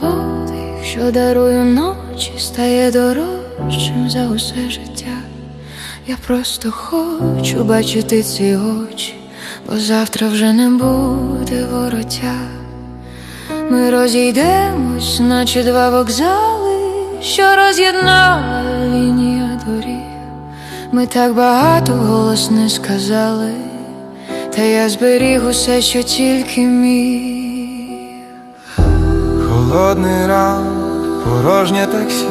подих, що дарую ночі, стає дорожчим за усе життя. Я просто хочу бачити ці очі, бо завтра вже не буде вороття. Ми розійдемось, наче два вокзали, що роз'єднала лінія доріг. Ми так багато голос не сказали, та я зберіг усе, що тільки міг. Холодний ранок, порожнє таксі,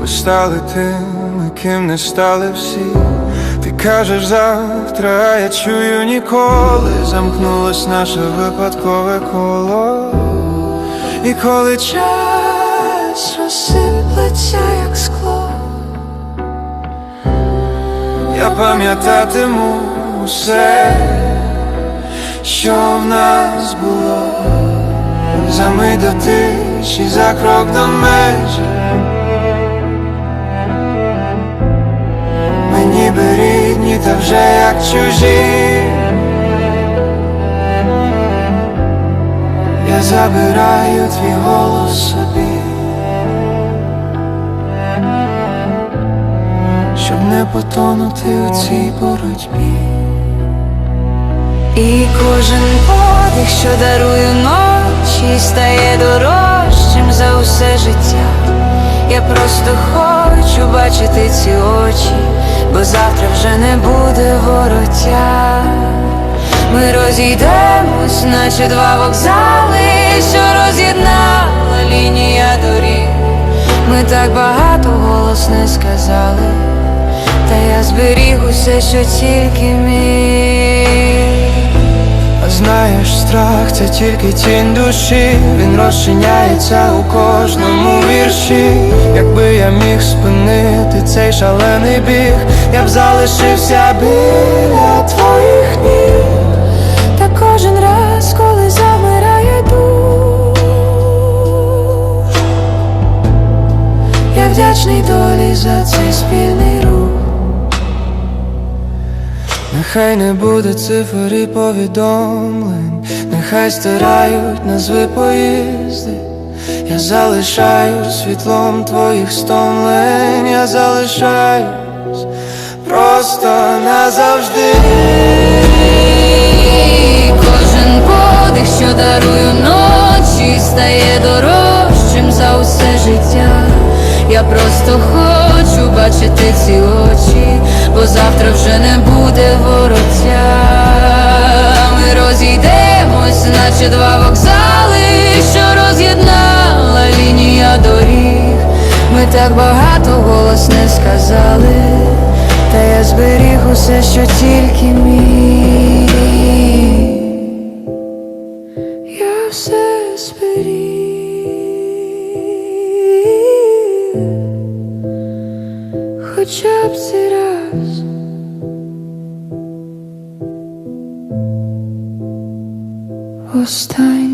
ми стали тими, ким не стали всі. Ти кажеш завтра, я чую ніколи. Замкнулось наше випадкове коло. І коли час розсиплеться, як скло. я пам'ятатиму усе, що в нас було. За мить до тиші, за крок до межі. Ми ніби рідні, та вже як чужі. Я забираю твій голос собі, щоб не потонути у цій боротьбі. І кожен подих, що дарую ночі, стає дорожчим за усе життя. Я просто хочу бачити ці очі, бо завтра вже не буде вороття. Ми розійдемось, наче два вокзали, що роз'єднала лінія доріг. Ми так багато голос не сказали, та я зберіг усе, що тільки міг. Знаєш, страх це тільки тінь душі, він розчиняється у кожному вірші. Якби я міг спинити цей шалений біг, я б залишився біля твоїх ніг. Та кожен раз, коли замирає дух, я вдячний долі за цей спільний Нехай не буде цифр і повідомлень, нехай стирають назви поїзди. Я залишаюсь світлом твоїх стомлень, я залишаюсь просто назавжди. Кожен подих, що дарую ночі, стає дорожчим за усе життя. Я просто хочу бачити ці очі, завтра вже не буде вороття. Ми розійдемось, наче два вокзали, що роз'єднала лінія доріг. Ми так багато голос не сказали, та я зберіг усе, що тільки міг. Я все зберіг. Хоча б цей last time.